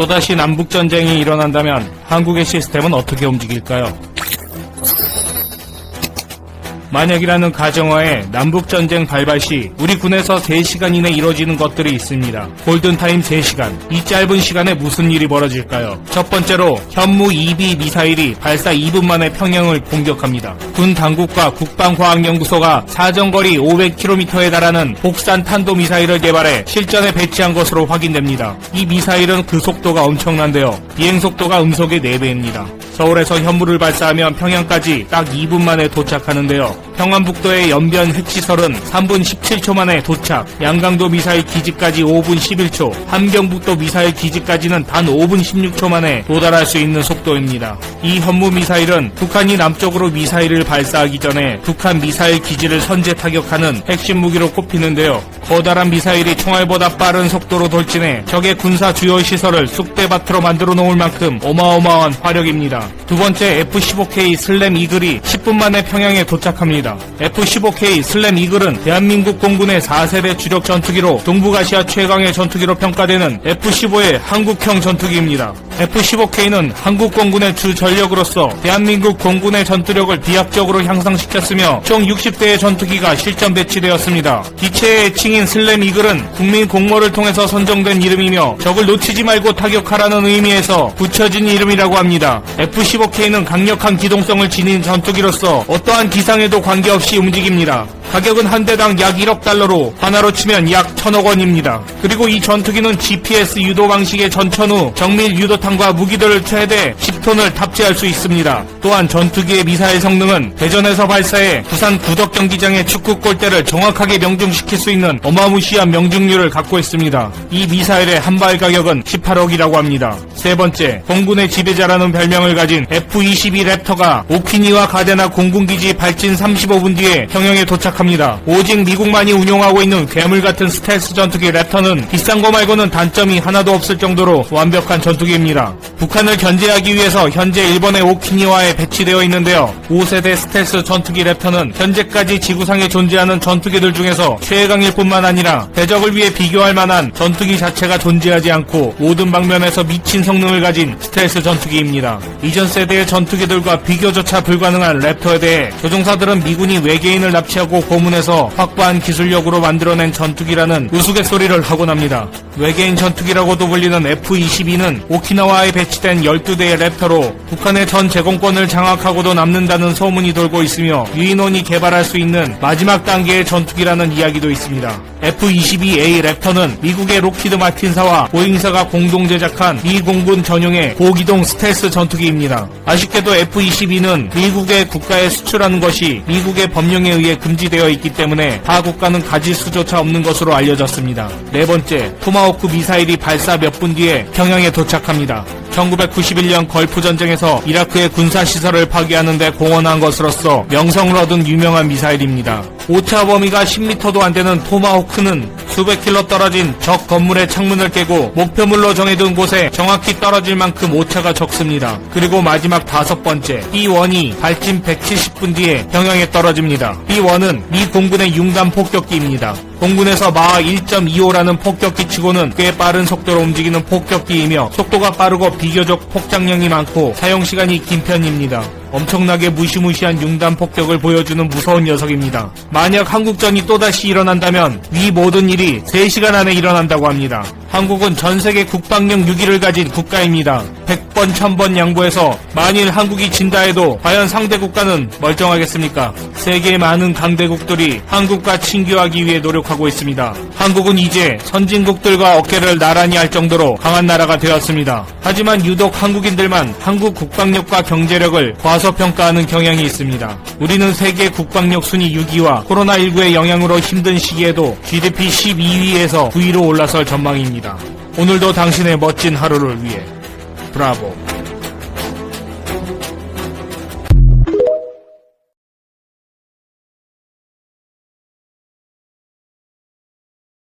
또다시 남북전쟁이 일어난다면 한국의 시스템은 어떻게 움직일까요? 만약이라는 가정하에 남북전쟁 발발 시 우리 군에서 3시간 이내 이뤄지는 것들이 있습니다. 골든타임 3시간. 이 짧은 시간에 무슨 일이 벌어질까요? 첫 번째로 현무 2B 미사일이 발사 2분 만에 평양을 공격합니다. 군 당국과 국방과학연구소가 사정거리 500km에 달하는 복산 탄도미사일을 개발해 실전에 배치한 것으로 확인됩니다. 이 미사일은 그 속도가 엄청난데요. 비행 속도가 음속의 4배입니다. 서울에서 현무를 발사하면 평양까지 딱 2분 만에 도착하는데요. 평안북도의 연변 핵시설은 3분 17초 만에 도착, 양강도 미사일 기지까지 5분 11초, 함경북도 미사일 기지까지는 단 5분 16초 만에 도달할 수 있는 속도입니다. 이 현무 미사일은 북한이 남쪽으로 미사일을 발사하기 전에 북한 미사일 기지를 선제 타격하는 핵심 무기로 꼽히는데요. 커다란 미사일이 총알보다 빠른 속도로 돌진해 적의 군사 주요 시설을 쑥대밭으로 만들어 놓을 만큼 어마어마한 화력입니다. 두 번째 F-15K 슬램 이글이 10분 만에 평양에 도착합니다. F-15K 슬램 이글은 대한민국 공군의 4세대 주력 전투기로 동북아시아 최강의 전투기로 평가되는 F-15의 한국형 전투기입니다. F-15K는 한국 공군의 주 전력으로서 대한민국 공군의 전투력을 비약적으로 향상시켰으며 총 60대의 전투기가 실전 배치되었습니다. 기체의 칭인 슬램 이글은 국민 공모를 통해서 선정된 이름이며 적을 놓치지 말고 타격하라는 의미에서 붙여진 이름이라고 합니다. F-15K는 강력한 기동성을 지닌 전투기로서 어떠한 기상에도 관계없이 움직입니다. 가격은 한 대당 약 1억 달러로 하나로 치면 약 1000억 원입니다. 그리고 이 전투기는 GPS 유도 방식의 전천 후 정밀 유도탄과 무기들을 최대 10톤을 탑재할 수 있습니다. 또한 전투기의 미사일 성능은 대전에서 발사해 부산 구덕 경기장의 축구 골대를 정확하게 명중시킬 수 있는 어마무시한 명중률을 갖고 있습니다. 이 미사일의 한 발 가격은 18억이라고 합니다. 세 번째, 공군의 지배자라는 별명을 가진 F-22 랩터가 오키니와 가데나 공군기지 발진 35분 뒤에 평양에 도착 합니다. 오직 미국만이 운용하고 있는 괴물 같은 스텔스 전투기 랩터는 비싼 거 말고는 단점이 하나도 없을 정도로 완벽한 전투기입니다. 북한을 견제하기 위해서 현재 일본의 오키니와에 배치되어 있는데요. 5세대 스텔스 전투기 랩터는 현재까지 지구상에 존재하는 전투기들 중에서 최강일 뿐만 아니라 대적을 위해 비교할 만한 전투기 자체가 존재하지 않고 모든 방면에서 미친 성능을 가진 스텔스 전투기입니다. 이전 세대의 전투기들과 비교조차 불가능한 랩터에 대해 조종사들은 미군이 외계인을 납치하고 고문해서 확보한 기술력으로 만들어낸 전투기라는 우스갯소리를 하곤 합니다. 외계인 전투기라고도 불리는 F-22는 오키나와에 배치된 12대의 랩터로 북한의 전 제공권을 장악하고도 남는다는 소문이 돌고 있으며 유인원이 개발할 수 있는 마지막 단계의 전투기라는 이야기도 있습니다. F-22A 랩터는 미국의 로키드 마틴사와 보잉사가 공동 제작한 미 공군 전용의 고기동 스텔스 전투기입니다. 아쉽게도 F-22는 미국의 국가에 수출하는 것이 미국의 법령에 의해 금지되어 있기 때문에 타 국가는 가질 수조차 없는 것으로 알려졌습니다. 네 번째, 토마호크 미사일이 발사 몇 분 뒤에 평양에 도착합니다. 1991년 걸프 전쟁에서 이라크의 군사 시설을 파괴하는 데 공헌한 것으로서 명성을 얻은 유명한 미사일입니다. 오차 범위가 10m도 안 되는 토마호크는 수백 킬로 떨어진 적 건물의 창문을 깨고 목표물로 정해둔 곳에 정확히 떨어질 만큼 오차가 적습니다. 그리고 마지막 다섯 번째, B1이 발진 170분 뒤에 평양에 떨어집니다. B1은 미 공군의 융단 폭격기입니다. 공군에서 마하 1.25라는 폭격기 치고는 꽤 빠른 속도로 움직이는 폭격기이며 속도가 빠르고 비교적 폭장량이 많고 사용시간이 긴 편입니다. 엄청나게 무시무시한 융단 폭격을 보여주는 무서운 녀석입니다. 만약 한국전이 또다시 일어난다면 위 모든 일이 3시간 안에 일어난다고 합니다. 한국은 전 세계 국방력 6위를 가진 국가입니다. 100번, 1000번 양보해서 만일 한국이 진다 해도 과연 상대 국가는 멀쩡하겠습니까? 세계 많은 강대국들이 한국과 친교하기 위해 노력하고 있습니다. 한국은 이제 선진국들과 어깨를 나란히 할 정도로 강한 나라가 되었습니다. 하지만 유독 한국인들만 한국 국방력과 경제력을 과소평가하는 경향이 있습니다. 우리는 세계 국방력 순위 6위와 코로나19의 영향으로 힘든 시기에도 GDP 12위에서 9위로 올라설 전망입 있습니다. 오늘도 당신의 멋진 하루를 위해 브라보.